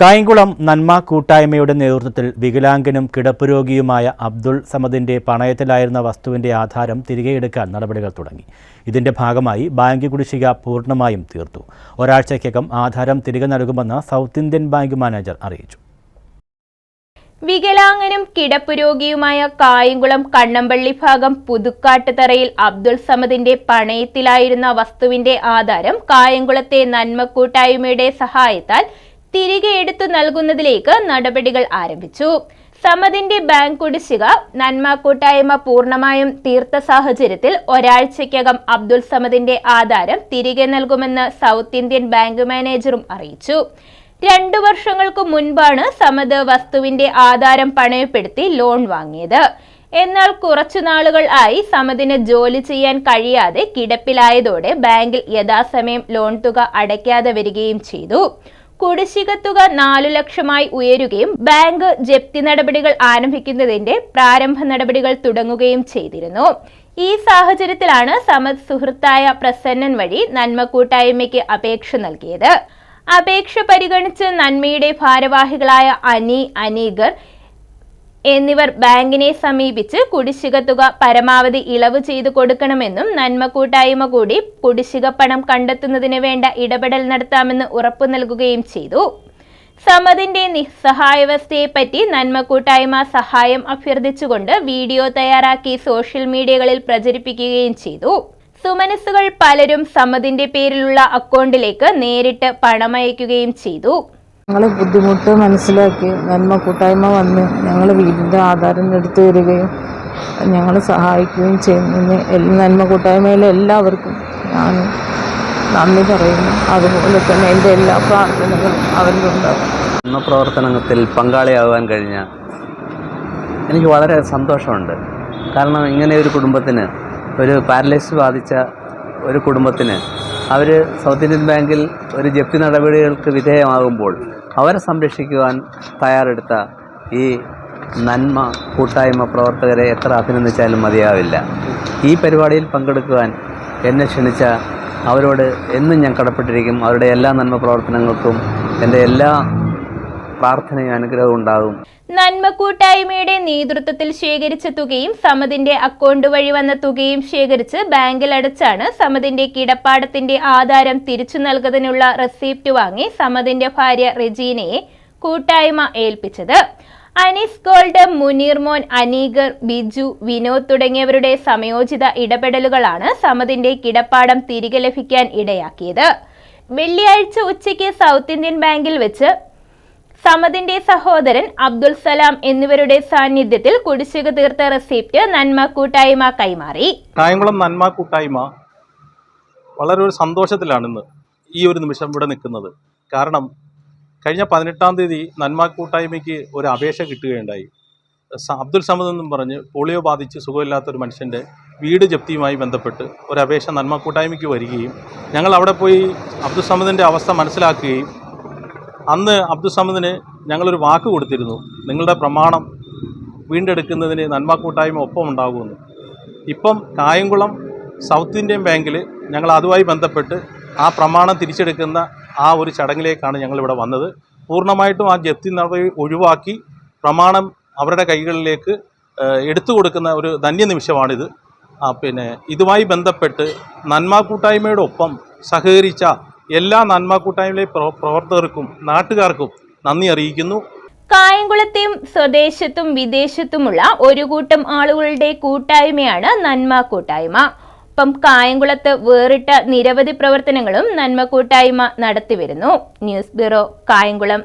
കായംകുളം നന്മ കൂട്ടായ്മയുടെ നേതൃത്വത്തിൽ വികലാംഗനും കിടപ്പുരോഗിയുമായ അബ്ദുൾ സമദിന്റെ പണയത്തിലായിരുന്ന വസ്തുവിന്റെ ആധാരം തിരികെയെടുക്കാൻ നടപടികൾ തുടങ്ങി. ഇതിന്റെ ഭാഗമായി ബാങ്ക് കുടിശ്ശിക പൂർണമായും തീർത്തു. ഒരാഴ്ചയ്ക്കകം ആധാരം തിരികെ നൽകുമെന്ന് സൗത്ത് ഇന്ത്യൻ ബാങ്ക് മാനേജർ അറിയിച്ചു. വികലാംഗനും കിടപ്പുരോഗിയുമായ കായംകുളം കണ്ണമ്പള്ളി ഭാഗം പുതുക്കാട്ടുതറയിൽ അബ്ദുൾ സമദിന്റെ പണയത്തിലായിരുന്ന വസ്തുവിന്റെ ആധാരം കായംകുളത്തെ നന്മക്കൂട്ടായ്മയുടെ സഹായത്താൽ തിരികെ എടുത്തു നൽകുന്നതിലേക്ക് നടപടികൾ ആരംഭിച്ചു. സമതിന്റെ ബാങ്ക് കുടിശ്ശിക നന്മ കൂട്ടായ്മ പൂർണമായും തീർത്ത സാഹചര്യത്തിൽ ഒരാഴ്ചയ്ക്കകം അബ്ദുൾ സമദിന്റെ ആധാരം തിരികെ നൽകുമെന്ന് സൗത്ത് ഇന്ത്യൻ ബാങ്ക് മാനേജറും അറിയിച്ചു. രണ്ടു വർഷങ്ങൾക്ക് മുൻപാണ് സമദ് വസ്തുവിന്റെ ആധാരം പണയപ്പെടുത്തി ലോൺ വാങ്ങിയത്. എന്നാൽ കുറച്ചു നാളുകൾ ആയി സമദിന് ജോലി ചെയ്യാൻ കഴിയാതെ കിടപ്പിലായതോടെ ബാങ്കിൽ യഥാസമയം ലോൺ തുക അടയ്ക്കാതെ വരികയും ചെയ്തു. കുടിശ്ശിക തുക നാലു ലക്ഷമായി ഉയരുകയും ബാങ്ക് ജപ്തി നടപടികൾ ആരംഭിക്കുന്നതിന്റെ പ്രാരംഭ നടപടികൾ തുടങ്ങുകയും ചെയ്തിരുന്നു. ഈ സാഹചര്യത്തിലാണ് സമത് സുഹൃത്തായ പ്രസന്നൻ വഴി നന്മ കൂട്ടായ്മയ്ക്ക് അപേക്ഷ നൽകിയത്. അപേക്ഷ പരിഗണിച്ച് നന്മയുടെ ഭാരവാഹികളായ അനി അനീഗർ എന്നിവർ ബാങ്കിനെ സമീപിച്ച് കുടിശ്ശിക തുക പരമാവധി ഇളവ് ചെയ്തു കൊടുക്കണമെന്നും നന്മ കൂട്ടായ്മ കൂടി കുടിശ്ശിക പണം കണ്ടെത്തുന്നതിന് വേണ്ട ഇടപെടൽ നടത്താമെന്ന് ഉറപ്പു നൽകുകയും ചെയ്തു. സമതിന്റെ നിസ്സഹായാവസ്ഥയെപ്പറ്റി നന്മ കൂട്ടായ്മ സഹായം അഭ്യർത്ഥിച്ചുകൊണ്ട് വീഡിയോ തയ്യാറാക്കി സോഷ്യൽ മീഡിയകളിൽ പ്രചരിപ്പിക്കുകയും ചെയ്തു. സുമനസ്സുകൾ പലരും സമതിന്റെ പേരിലുള്ള അക്കൗണ്ടിലേക്ക് നേരിട്ട് പണമയക്കുകയും ചെയ്തു. ഞങ്ങൾ ബുദ്ധിമുട്ട് മനസ്സിലാക്കി നന്മ കൂട്ടായ്മ വന്ന് ഞങ്ങൾ വീടിന്റെ ആധാരം എടുത്തു തരികയും ഞങ്ങൾ സഹായിക്കുകയും ചെയ്യുന്നതിന് എൽ- നന്മ കൂട്ടായ്മയിലെ എല്ലാവർക്കും ഞാൻ നന്ദി പറയുന്നു. അതുപോലെ തന്നെ എന്റെ എല്ലാ പ്രാർത്ഥനകളും അവരിലുണ്ടാകും നന്മ പ്രവർത്തനത്തിൽ പങ്കാളിയാകാൻ കഴിഞ്ഞ എനിക്ക് വളരെ സന്തോഷമുണ്ട്. കാരണം ഇങ്ങനെ ഒരു കുടുംബത്തിന് ഒരു പാരലൈസ് ബാധിച്ച ഒരു കുടുംബത്തിന് അവർ സൗത്ത് ഇന്ത്യൻ ബാങ്കിൽ ഒരു ജപ്തി നടപടികൾക്ക് വിധേയമാകുമ്പോൾ അവരെ സംരക്ഷിക്കുവാൻ തയ്യാറെടുത്ത ഈ നന്മ കൂട്ടായ്മ പ്രവർത്തകരെ എത്ര അഭിനന്ദിച്ചാലും മതിയാവില്ല. ഈ പരിപാടിയിൽ പങ്കെടുക്കുവാൻ എന്നെ ക്ഷണിച്ച അവരോട് എന്നും ഞാൻ കടപ്പെട്ടിരിക്കും. അവരുടെ എല്ലാ നന്മ പ്രവർത്തനങ്ങൾക്കും എന്റെ എല്ലാ പ്രാർത്ഥനയും അനുഗ്രഹവും ഉണ്ടാകും. നന്മ കൂട്ടായ്മയുടെ നേതൃത്വത്തിൽ ശേഖരിച്ച തുകയും സമതിന്റെ അക്കൗണ്ട് വഴി വന്ന തുകയും ശേഖരിച്ച് ബാങ്കിൽ അടച്ചാണ് സമതിന്റെ കിടപ്പാടത്തിന്റെ ആധാരം തിരിച്ചു നൽകുന്നതിനുള്ള റെസിപ്റ്റ് വാങ്ങി സമതിന്റെ ഭാര്യ റെജീനയെ കൂട്ടായ്മ ഏൽപ്പിച്ചത്. അനീസ് ഗോൾഡ് മുനീർ മോൻ അനീഗർ ബിജു വിനോദ് തുടങ്ങിയവരുടെ സമയോചിത ഇടപെടലുകളാണ് സമതിന്റെ കിടപ്പാടം തിരികെ ലഭിക്കാൻ ഇടയാക്കിയത്. വെള്ളിയാഴ്ച ഉച്ചയ്ക്ക് സൗത്ത് ഇന്ത്യൻ ബാങ്കിൽ വെച്ച് സമദിന്റെ സഹോദരൻ അബ്ദുൽ സലാം എന്നിവരുടെ സാന്നിധ്യത്തിൽ കുടിശ്ശിക തീർത്ത റെസിപ്റ്റ് നന്മ കൂട്ടായ്മ കൈമാറി. കായംകുളം നന്മ കൂട്ടായ്മ വളരെ ഒരു സന്തോഷത്തിലാണ് ഇന്ന് ഈ ഒരു നിമിഷം ഇവിടെ നിൽക്കുന്നത്. കാരണം കഴിഞ്ഞ പതിനെട്ടാം തീയതി നന്മ കൂട്ടായ്മയ്ക്ക് ഒരു അപേക്ഷ കിട്ടുകയുണ്ടായി. അബ്ദുൽ സമദ് എന്നും പറഞ്ഞ് പോളിയോ ബാധിച്ച് സുഖമില്ലാത്ത ഒരു മനുഷ്യന്റെ വീട് ജപ്തിയുമായി ബന്ധപ്പെട്ട് ഒരു അപേക്ഷ നന്മ കൂട്ടായ്മയ്ക്ക് വരികയും ഞങ്ങൾ അവിടെ പോയി അബ്ദുൽ സമദിന്റെ അവസ്ഥ മനസ്സിലാക്കുകയും അന്ന് അബ്ദുസമദിന് ഞങ്ങളൊരു വാക്ക് കൊടുത്തിരുന്നു. നിങ്ങളുടെ പ്രമാണം വീണ്ടെടുക്കുന്നതിന് നന്മ കൂട്ടായ്മ ഒപ്പം ഉണ്ടാകുമെന്ന്. ഇപ്പം കായംകുളം സൗത്ത് ഇന്ത്യൻ ബാങ്കിൽ ഞങ്ങൾ അതുമായി ബന്ധപ്പെട്ട് ആ പ്രമാണം തിരിച്ചെടുക്കുന്ന ആ ഒരു ചടങ്ങിലേക്കാണ് ഞങ്ങളിവിടെ വന്നത്. പൂർണമായിട്ടും ആ ജപ്തി നടപടി ഒഴിവാക്കി പ്രമാണം അവരുടെ കൈകളിലേക്ക് എടുത്തു കൊടുക്കുന്ന ഒരു ധന്യ നിമിഷമാണിത്. പിന്നെ ഇതുമായി ബന്ധപ്പെട്ട് നന്മ കൂട്ടായ്മയുടെ ഒപ്പം സഹകരിച്ച എല്ലാ നന്മ കൂട്ടായ്മയിലെ പ്രവർത്തകർക്കും നാട്ടുകാർക്കും നന്ദി അറിയിക്കുന്നു. കായംകുളത്തെയും സ്വദേശത്തും വിദേശത്തുമുള്ള ഒരു കൂട്ടം ആളുകളുടെ കൂട്ടായ്മയാണ് നന്മ കൂട്ടായ്മ. ഒപ്പം കായംകുളത്ത് വേറിട്ട നിരവധി പ്രവർത്തനങ്ങളും നന്മ കൂട്ടായ്മ നടത്തിവരുന്നു. News bureau Kayamkulam.